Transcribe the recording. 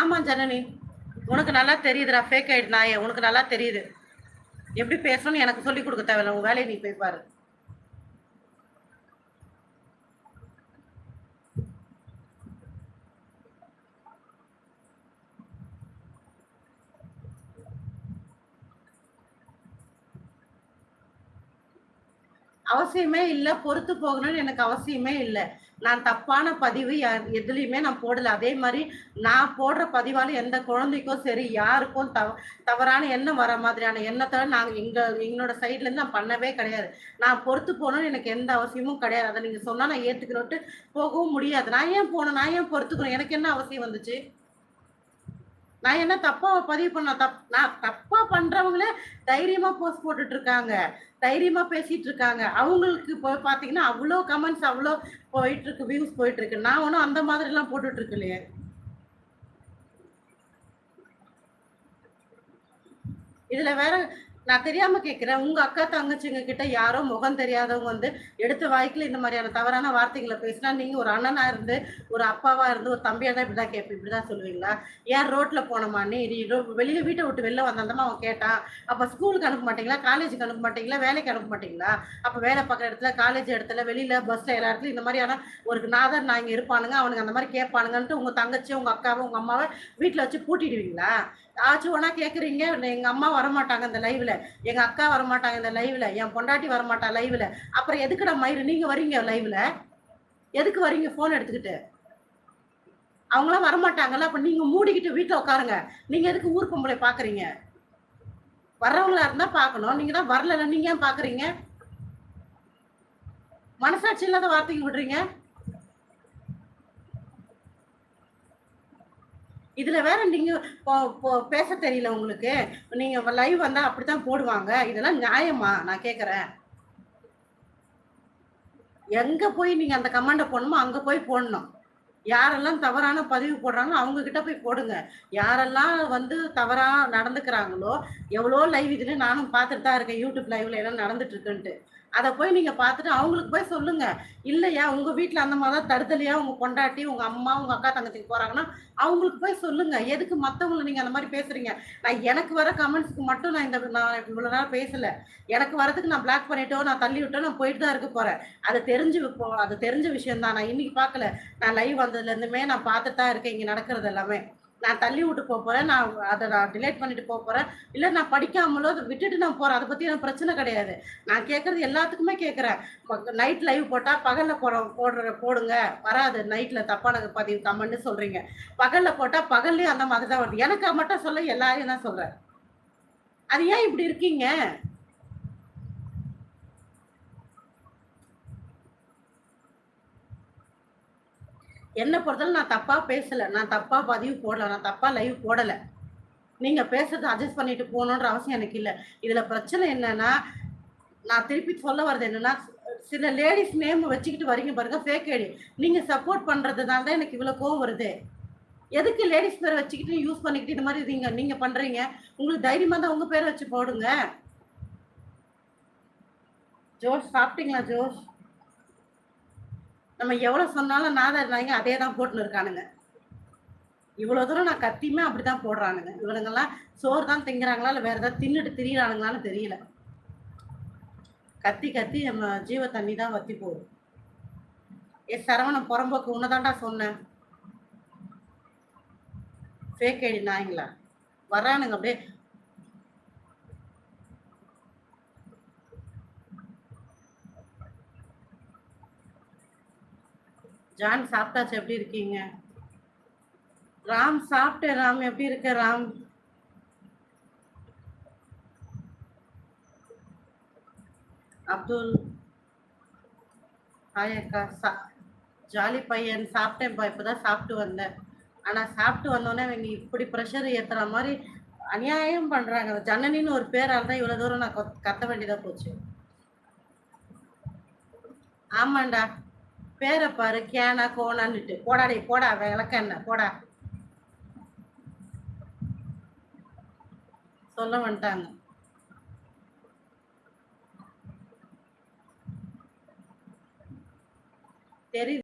ஆமா ஜனனி. உனக்கு நல்லா தெரியுதுடா ஃபேக் ஆயிடுனா நாயே உனக்கு நல்லா தெரியுது. எப்படி பேசணும்னு எனக்கு சொல்லி கொடுக்க தேவையில்ல உன் வேலையை நீ போய் பாரு. அவசியமே இல்லை பொறுத்து போகணும்னு எனக்கு அவசியமே இல்லை. நான் தப்பான பதிவு எதுலையுமே நான் போடல. அதே மாதிரி நான் போடுற பதிவால எந்த குழந்தைக்கும் சரி யாருக்கும் தவ தவறான எண்ணம் வர மாதிரியான எண்ணத்தை நாங்கள் எங்க எங்களோட சைட்ல இருந்து நான் பண்ணவே கிடையாது. நான் பொறுத்து போகணும்னு எனக்கு எந்த அவசியமும் கிடையாது. அதை நீங்க சொன்னா நான் ஏத்துக்கணும்ட்டு போகவும் முடியாது. நான் ஏன் போனேன்? நான் ஏன் பொறுத்துக்கணும்? எனக்கு என்ன அவசியம் வந்துச்சு? நான் என்ன தப்பா பதிவு பண்ண தப் நான் தப்பா பண்றவங்களே தைரியமா போஸ்ட் போட்டுட்டு இருக்காங்க. தைரியமா பேசிட்டு இருக்காங்க. அவங்களுக்கு இப்போ பாத்தீங்கன்னா அவ்வளோ கமெண்ட்ஸ் அவ்வளோ போயிட்டு இருக்கு வியூஸ் போயிட்டு இருக்கு. நான் ஒன்றும் அந்த மாதிரி எல்லாம் போட்டுட்டு இருக்கலையே. இதுல வேற நான் தெரியாம கேட்கிறேன் உங்க அக்கா தங்கச்சிங்க கிட்ட யாரோ முகம் தெரியாதவங்க வந்து எடுத்த வாய்க்குல இந்த மாதிரியான தவறான வார்த்தைகளை பேசினா நீங்க ஒரு அண்ணனா இருந்து ஒரு அப்பாவா இருந்து ஒரு தம்பியா தான் இப்படிதான் கேட்பேன் இப்படிதான் சொல்லுவீங்களா? ஏன் ரோட்ல போனோமா? நீ ரோ- வெளியில வீட்டை விட்டு வெளில வந்தந்தமா அவன் கேட்டான். அப்ப ஸ்கூலுக்கு அனுப்ப மாட்டீங்களா? காலேஜுக்கு அனுப்ப மாட்டீங்களா? வேலைக்கு அனுப்ப மாட்டீங்களா? அப்ப வேலை பார்க்குற இடத்துல காலேஜ் இடத்துல வெளியில பஸ்ல எல்லா இடத்துலயும் இந்த மாதிரியான ஒரு நாதர் நான் இங்க இருப்பானுங்க. அவனுங்க அந்த மாதிரி கேட்பானுங்கன்ட்டு உங்க தங்கச்சி உங்க அக்காவை உங்க அம்மாவை வீட்டுல வச்சு பூட்டிடுவீங்களா? ஆச்சு ஒன்னா கேக்குறீங்க. எங்க அம்மா வரமாட்டாங்க அந்த லைவ்ல எங்க அக்கா வரமாட்டாங்க இந்த லைவ்ல என் பொண்டாட்டி வரமாட்டா லைவ்ல அப்புறம் எதுக்குடா மயிறு நீங்க வரீங்க லைவ்ல எதுக்கு வரீங்க போன் எடுத்துக்கிட்டு? அவங்களாம் வரமாட்டாங்கல்ல அப்ப நீங்க மூடிக்கிட்டு வீட்டுல உட்காருங்க. நீங்க எதுக்கு ஊர் பொம்பளை பாக்குறீங்க? வர்றவங்களா இருந்தா பார்க்கணும் நீங்க தான் வரல நீங்க ஏன் பாக்குறீங்க? மனசாட்சி இல்லாத வார்த்தைக்கு விடுறீங்க. இதுல வேற நீங்க போ- பேச தெரியல உங்களுக்கு. நீங்க லைவ் வந்தா அப்படித்தான் போடுவாங்க. இதெல்லாம் நியாயமா? நான் கேக்குறேன். எங்க போய் நீங்க அந்த கமாண்ட போடணுமோ அங்க போய் போடணும். யாரெல்லாம் தவறான பதிவு போடுறாங்களோ அவங்க கிட்ட போய் போடுங்க. யாரெல்லாம் வந்து தவறா நடந்துக்கிறாங்களோ எவ்வளோ லைவ் இதுல நானும் பார்த்துட்டு தான் இருக்கேன் யூடியூப் லைவ்ல எல்லாம் நடந்துட்டு இருக்குன்ட்டு. அதை போய் நீங்க பார்த்துட்டு அவங்களுக்கு போய் சொல்லுங்க. இல்லையா உங்க வீட்டுல அந்த மாதிரி தான் தடுதலையா உங்க பொண்டாட்டி உங்க அம்மா உங்க அக்கா தங்கச்சிக்கு போறாங்கன்னா அவங்களுக்கு போய் சொல்லுங்க. எதுக்கு மத்தவங்களை நீங்க அந்த மாதிரி பேசுறீங்க? நான் எனக்கு வர கமெண்ட்ஸ்க்கு மட்டும் நான் இந்த நான் இவ்வளவு நேரம் பேசல. எனக்கு வரதுக்கு நான் பிளாக் பண்ணிட்டோ நான் தள்ளி விட்டோ நான் போயிட்டு தான் இருக்க போறேன். அது தெரிஞ்சு இப்போ அது தெரிஞ்ச விஷயம் தான் நான் இன்னைக்கு பார்க்கல நான் லைவ் வந்ததுல இருந்துமே நான் பார்த்துட்டு தான் இருக்கேன். இங்க நடக்கிறது எல்லாமே. நான் தள்ளி விட்டு போக போறேன். நான் அதை நான் டிலேட் பண்ணிட்டு போக போறேன். இல்ல நான் படிக்காமலோ அதை விட்டுட்டு நான் போறேன். அதை பத்தி எனக்கு பிரச்சனை கிடையாது. நான் கேட்கறது எல்லாத்துக்குமே கேட்கறேன் நைட் லைவ் போட்டா பகல்ல போட போடுற போடுங்க. வராது. நைட்ல தப்பான பதிவு தம்மன்னு சொல்றீங்க. பகல்ல போட்டா பகல்லையும் அந்த மாதிரி தான் வருது. எனக்கு மட்டும் சொல்ல எல்லாரையும் தான் சொல்றேன். அது ஏன் இப்படி இருக்கீங்க? என்ன பொறுத்தவரை நான் தப்பா பேசல. நான் தப்பா பதிவு போடல. நான் தப்பா லைவ் போடல. நீங்க பேசுறதை அட்ஜஸ்ட் பண்ணிட்டு போகணுன்ற அவசியம் எனக்கு இல்லை. இதுல பிரச்சனை என்னன்னா நான் திருப்பி சொல்ல வர்றது என்னன்னா சில லேடிஸ் நேம் வச்சுக்கிட்டு வரீங்க பாருங்க ஃபேக் ஐடி நீங்க சப்போர்ட் பண்றதுனால தான் எனக்கு இவ்வளவு கோவம் வருது. எதுக்கு லேடிஸ் பேரை வச்சுக்கிட்டு யூஸ் பண்ணிக்கிட்டு இந்த மாதிரி நீங்க நீங்க பண்றீங்க. உங்களுக்கு தைரியமா தான் உங்க பேரை வச்சு போடுங்க. ஜோஷ் சாப்பிட்டீங்களா ஜோஷ்? நம்ம எவ்வளவு சொன்னாலும் நாதர் இருந்தாங்க அதே தான் போட்டுன்னு இருக்கானுங்க. இவ்வளவு தூரம் நான் கத்தியுமே அப்படிதான் போடுறானுங்க. இவனுங்கெல்லாம் சோறு தான் திங்குறாங்களா இல்ல வேற ஏதாவது தின்னுட்டு திரியிறானுங்களான்னு தெரியல. கத்தி கத்தி நம்ம ஜீவ தண்ணி தான் வத்தி போகுது. ஏ சரவணன் புறம்போக்கு உன்னதாண்டா சொன்னேன் ஃபேக் ஐடி நாய்ங்களா வர்றானுங்க அப்படியே ஜான் சாப்பிட்டாச்சு. எப்படி இருக்கீங்க? ராம் சாப்பிட்டேன் ராம். எப்படி இருக்க ராம்? அப்துல். ஹாய் அக்கா. சா ஜாலி பையன். சாப்பிட்டேன்ப்பா. இப்போதான் சாப்பிட்டு வந்தேன். ஆனால் சாப்பிட்டு வந்தோடனே இவங்க இப்படி ப்ரெஷர் ஏற்றுற மாதிரி அநியாயம் பண்ணுறாங்க ஜன்னனின்னு ஜனனின்னு ஒரு பேரால் தான் இவ்வளோ தூரம் நான் கத்த வேண்டியதாக போச்சு. ஆமாண்டா. பேரை பாரு கேனா கோனான்னுட்டு. போடாடி போடா விளக்கண்ண போடா. சொல்ல வந்துட்டாங்க. தெரியுது.